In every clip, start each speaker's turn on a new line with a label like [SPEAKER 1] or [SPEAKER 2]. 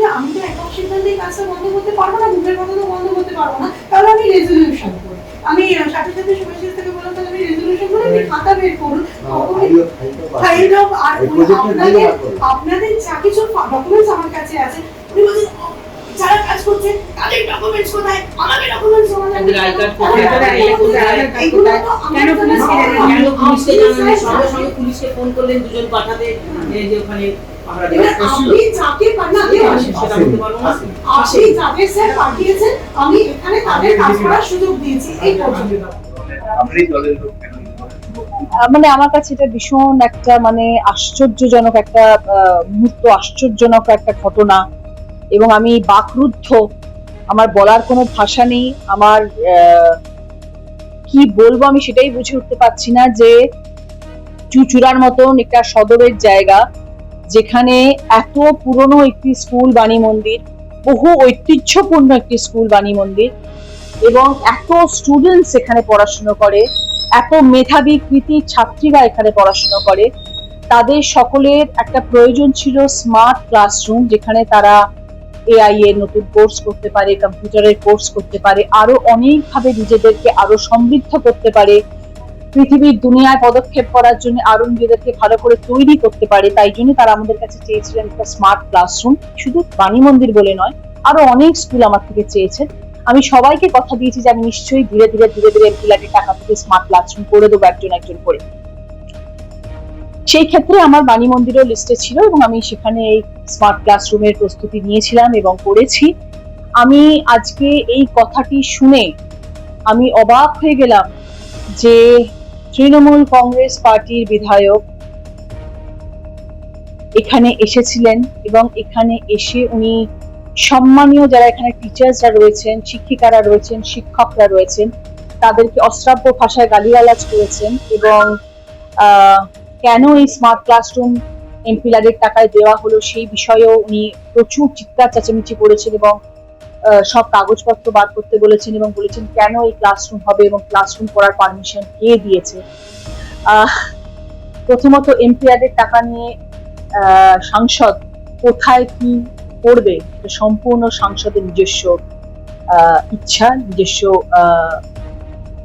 [SPEAKER 1] যে আমি তো একক সিদ্ধান্তেই কাজটা বন্ধ করতে পারব না কথা তো বন্ধ করতে পারব না তাহলে আমি রেজলিউশন করি। আমি সাথে সাথে শুভাশিস থেকে বললাম তাহলে আমি রেজলিউশন করে আপনি খাতা বের করুন। ফাইল অফ আর আপনাদের। আপনাদের যা কিছু ডকুমেন্টস আমার কাছে আছে উনি বলছেন যারা কাজ করছে তাদের ডকুমেন্টস কোথায়? আমাকে ডকুমেন্টস জমা দেন।
[SPEAKER 2] তাদের কার্ড কোথায়?
[SPEAKER 1] হ্যাঁ,
[SPEAKER 2] কেন পুলিশকে পুলিশকে সঙ্গে সঙ্গে ফোন করলেন দুজন পাঠাতে যে ওখানে।
[SPEAKER 1] আপনি যাকে পান- না, কেউ আসেন।
[SPEAKER 2] সেটা বলতে পারব না।
[SPEAKER 1] আপনি যাদের স্যার পাঠিয়েছেন আমি এখানে তাদের কাজ করার সুযোগ দিয়েছি এই পর্যন্ত।
[SPEAKER 3] আপনি দলের লোক কেন
[SPEAKER 4] আহ, মানে আমার কাছে এটা ভীষণ একটা মানে আশ্চর্যজনক একটা মুহূর্ত আশ্চর্যজনক একটা ঘটনা। এবং আমি বাকরুদ্ধ। আমার বলার কোনো ভাষা নেই। আমার আহ, কি বলব আমি সেটাই বুঝে উঠতে পারছি না যে চুচুড়ার মতন একটা সদরের জায়গা। যেখানে এত পুরনো একটি স্কুল বাণী মন্দির, বহু ঐতিহ্যপূর্ণ একটি স্কুল বাণী মন্দির এবং এত স্টুডেন্টস এখানে পড়াশুনো করে, এত মেধাবী কৃতি ছাত্রীরা এখানে পড়াশোনা করে, তাদের সকলের একটা প্রয়োজন ছিল স্মার্ট ক্লাসরুম যেখানে তারা এআই এর নতুন কোর্স করতে পারে কম্পিউটারের কোর্স করতে পারে, আরও অনেকভাবে নিজেদেরকে আরও সমৃদ্ধ করতে পারে। পৃথিবীর দুনিয়ায় পদক্ষেপ করার জন্য আরও নিজেদেরকে ভালো করে তৈরি করতে পারে, তাই জন্য তারা আমাদের কাছে চেয়েছিলেন একটা স্মার্ট ক্লাসরুম শুধু বাণী মন্দির বলে নয়, আরও অনেক স্কুল আমার থেকে চেয়েছেন আমি সবাইকে কথা দিয়েছি যে আমি নিশ্চয়ই ধীরে ধীরে ধীরে ধীরে এমপিলাকে টাকা থেকে স্মার্ট ক্লাসরুম করে দেবো একজন একজন করে। সেই ক্ষেত্রে আমার বাণী মন্দিরও লিস্টে ছিল এবং আমি সেখানে এই স্মার্ট ক্লাসরুমের প্রস্তুতি নিয়েছিলাম এবং করেছি। আমি আজকে এই কথাটি শুনে আমি অবাক হয়ে গেলাম যে তৃণমূল কংগ্রেস পার্টির বিধায়ক এখানে এসেছিলেন এবং এখানে এসে উনি সম্মানীয় যারা এখানে টিচার্সরা রয়েছেন, শিক্ষিকারা রয়েছেন, শিক্ষকরা রয়েছেন, তাদেরকে অশ্রাব্য ভাষায় গালিগালাজ করেছেন এবং কেন এই স্মার্ট ক্লাসরুম এমপিলারের টাকায় দেওয়া হলো সেই বিষয়েও উনি প্রচুর চিৎকার, চেঁচামেচি করেছেন এবং সব কাগজপত্র বার করতে বলেছেন এবং বলেছেন কেন এই ক্লাসরুম হবে এবং ক্লাসরুম করার পারমিশন কে দিয়েছে? প্রথমত এমপিআরের টাকা নিয়ে সাংসদ কোথায় কি করবে? সম্পূর্ণ সাংসদের নিজস্ব ইচ্ছা, নিজস্ব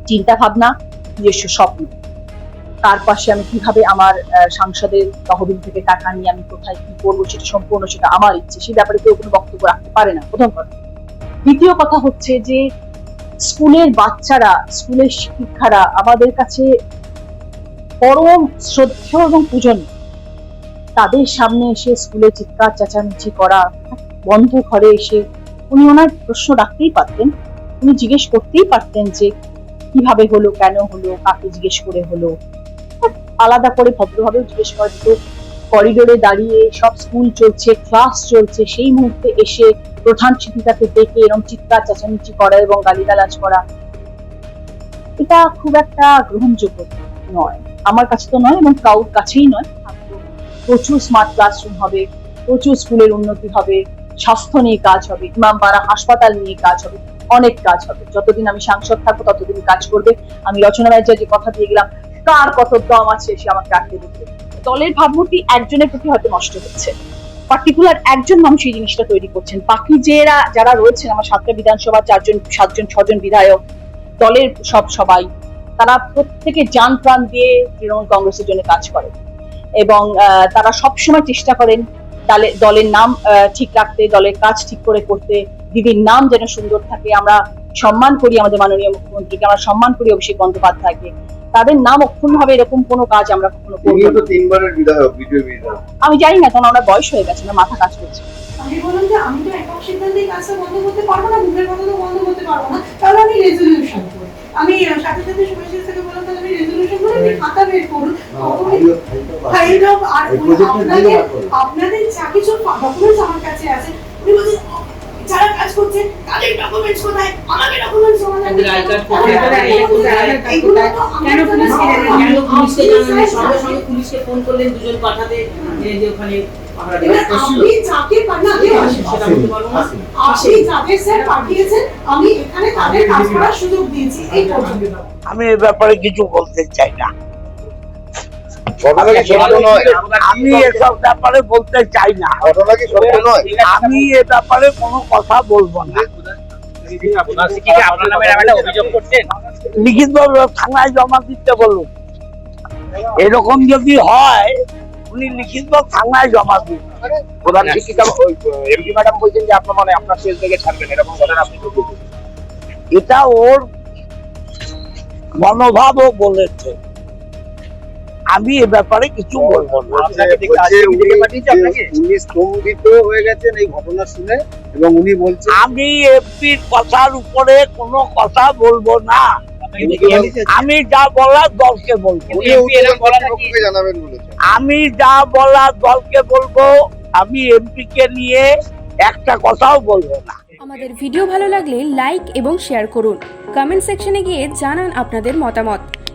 [SPEAKER 4] চিন্তা ভাবনা নিজস্ব স্বপ্ন। তার পাশে আমি কীভাবে আমার সাংসদের তহবিল থেকে টাকা নিয়ে আমি কোথায় কি করব সেটা সম্পূর্ণ সেটা আমার ইচ্ছে সেই ব্যাপারে কেউ কোনো বক্তব্য রাখতে পারে না। প্রথম কথা। দ্বিতীয় কথা হচ্ছে যে স্কুলের বাচ্চারা, স্কুলের শিক্ষারা আমাদের কাছে পরম শ্রদ্ধেয় এবং পূজনীয় তাদের সামনে এসে স্কুলে চিৎকার, চেঁচামেচি করা, বন্ধ ঘরে এসে উনি ওনার প্রশ্ন রাখতেই পারতেন। উনি জিজ্ঞেস করতেই পারতেন যে, কীভাবে হলো, কেন হলো, কাকে জিজ্ঞেস করে হলো? আলাদা করে ভদ্রভাবে জিজ্ঞেস করা যেত। করিডোরে দাঁড়িয়ে সব স্কুল চলছে, ক্লাস চলছে, সেই মুহূর্তে এসে প্রধান শিক্ষিকাকে ডেকে এরকম চিৎকার, চেঁচামেচি করা এবং গালিগালাজ করা, এটা খুব একটা গ্রহণযোগ্য নয়। আমার কাছে তো নয় এবং কাউর কাছেই নয়। প্রচুর স্মার্ট ক্লাসরুম হবে, প্রচুর স্কুলের উন্নতি হবে, স্বাস্থ্য নিয়ে কাজ হবে ইমামবাড়া হাসপাতাল নিয়ে কাজ হবে, অনেক কাজ হবে। যতদিন আমি সাংসদ থাকব, ততদিন কাজ করবে। আমি রচনা যে কথা দিয়ে গেলাম, কার কত দম আছে সে আমাকে আটকে দিতে। দলের ভাবমূর্তি একজনের প্রতি হয়তো নষ্ট হচ্ছে। পার্টিকুলার একজন মানুষ এই জিনিসটা তৈরি করছেন। বাকি যারা যারা রয়েছেন, আমার সাতটা বিধানসভা, চারজন, সাতজন, ছজন বিধায়ক, দলের সব সবাই, তারা প্রত্যেকে যান প্রাণ দিয়ে তৃণমূল কংগ্রেসের জন্য কাজ করে এবং তারা সবসময় চেষ্টা করেন দলে- দলের নাম ঠিক রাখতে, দলের কাজ ঠিক করে করতে, দিদির নাম যেন সুন্দর থাকে। আমরা সম্মান করি আমাদের মাননীয় মুখ্যমন্ত্রীকে, আমরা সম্মান করি অভিষেক বন্দ্যোপাধ্যায়কে। তাদের নাম অক্ষুণ্ণ হবে এরকম কোনো কাজ আমরা কখনো করব
[SPEAKER 3] তো
[SPEAKER 4] না।
[SPEAKER 3] তিনবারের বিধায়ক বিধায়ক।
[SPEAKER 4] আমি জানি না তখন আমরা বয়স হয়ে গেছে না মাথা কাজ করছে।
[SPEAKER 1] আমি বললাম যে আমি তো একক সিদ্ধান্তেই কাজটা বন্ধ করতে পারব না কথা তো বন্ধ করতে পারব না। তাহলে আমি রেজলিউশন করি। আমি সাথে সাথে থেকে বললাম তাহলে আমি রেজলিউশন করে আপনি খাতা বের করুন। ফাইল অফ আর আপনাদের আপনাদের যা কিছু ডকুমেন্টস আমার কাছে আছে উনি বলছেন "ও, যারা কাজ করছে তাদের ডকুমেন্টস কোথায়? আমাকে ডকুমেন্টস জমা
[SPEAKER 2] তাদের আধার কার্ড কেন
[SPEAKER 1] কাছে-
[SPEAKER 2] কেন পুলিশকে
[SPEAKER 1] আপনি
[SPEAKER 2] জানালেন সঙ্গে সঙ্গে পুলিশকে ফোন করলেন দুজন পাঠাতে যে ওখানে।
[SPEAKER 1] আপনি যাকে আপনি যাদের স্যার পাঠিয়েছেন আমি এখানে তাদের কাজ করার সুযোগ দিয়েছি এই পর্যন্ত।
[SPEAKER 5] আমি এ ব্যাপারে কিছু বলতে চাই না। আমি এসব ব্যাপারে বলতে চাই না।
[SPEAKER 3] ঘটনা কি সত্য নয়?
[SPEAKER 5] আমি এ ব্যাপারে কোনো কথা বলব না। লিখিত থানায় জমা দিতে বলুন এরকম যদি হয় উনি লিখিত থানায় জমা দিন
[SPEAKER 6] প্রধান শিক্ষিকা এমপি ম্যাডাম বলছেন যে আপনার মানে আপনার শেষ থেকে ছাড়বেন এরকম ঘটনা আপনি
[SPEAKER 5] এটা ওর মনোভাবও বলেছে। আমি এ ব্যাপারে কিছু বলব না।
[SPEAKER 6] আপনাকে দেখতে
[SPEAKER 3] বলছে
[SPEAKER 6] আজকে
[SPEAKER 3] উনি
[SPEAKER 6] থেকে পাঠিয়েছে আপনাকে?
[SPEAKER 3] উনি স্তম্ভিত হয়ে গেছেন এই ঘটনা শুনে এবং উনি বলছেন
[SPEAKER 5] আমি এমপির কথার উপরে কোনো কথা বলব না। আমি যা বলার দলকে বলব। আমি যা বলার দলকে বলব আমি এমপি কে নিয়ে একটা কথাও বলব না।
[SPEAKER 7] আমাদের ভিডিও ভালো লাগলে লাইক এবং শেয়ার করুন। কমেন্ট সেকশনে গিয়ে জানান আপনাদের মতামত।